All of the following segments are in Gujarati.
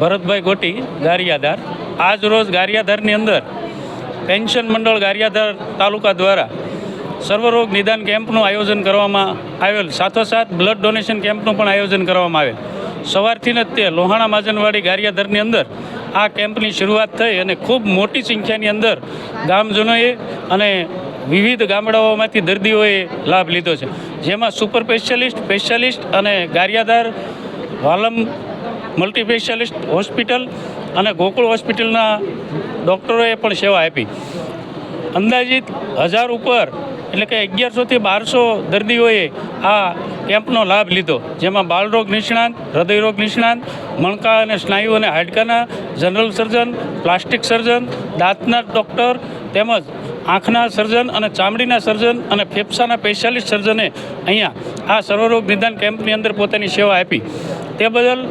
ભરતભાઈ ગોટી, ગારિયાધાર. આજ રોજ ગારિયાધારની અંદર પેન્શન મંડળ ગારિયાધાર તાલુકા દ્વારા સર્વરોગ નિદાન કેમ્પનું આયોજન કરવામાં આવેલ. સાથોસાથ બ્લડ ડોનેશન કેમ્પનું પણ આયોજન કરવામાં આવેલ. સવારથી જ તે લોહાણા માજનવાડી ગારિયાધરની અંદર આ કેમ્પની શરૂઆત થઈ અને ખૂબ મોટી સંખ્યાની અંદર ગામજનોએ અને વિવિધ ગામડાઓમાંથી દર્દીઓએ લાભ લીધો છે. જેમાં સુપર સ્પેશિયાલિસ્ટ સ્પેશિયાલિસ્ટ અને Gariyadhar Valam multi specialist hospital અને ગોકુળ હોસ્પિટલના ડૉક્ટરોએ પણ સેવા આપી. અંદાજિત હજાર ઉપર, એટલે કે અગિયારસોથી બારસો દર્દીઓએ આ કેમ્પનો લાભ લીધો, જેમાં બાળરોગ નિષ્ણાંત, હૃદયરોગ નિષ્ણાંત, મણકા અને સ્નાયુ અને હાડકાના જનરલ સર્જન, પ્લાસ્ટિક સર્જન, દાંતના ડૉક્ટર તેમજ આંખના સર્જન અને ચામડીના સર્જન અને ફેફસાના સ્પેશિયાલિસ્ટ સર્જને અહીંયા આ સર્વરોગ નિદાન કેમ્પની અંદર પોતાની સેવા આપી. તે બદલ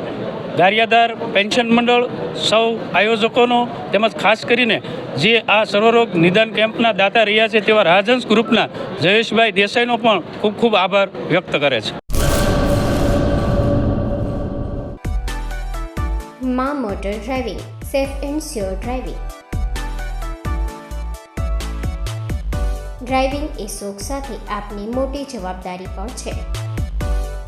ગારિયાધાર પેન્શન મંડળ, સૌ આયોજકોનો તેમજ ખાસ કરીને જે આ સર્વરોગ નિદાન કેમ્પના દાતા રહ્યા છે તેવા રાજહંસ ગ્રુપના જયેશભાઈ દેસાઈનો પણ ખૂબ ખૂબ આભાર વ્યક્ત કરે છે. મા motor driving, safe and sure driving. Driving એ શોખ સાથે આપની મોટી જવાબદારી પણ છે.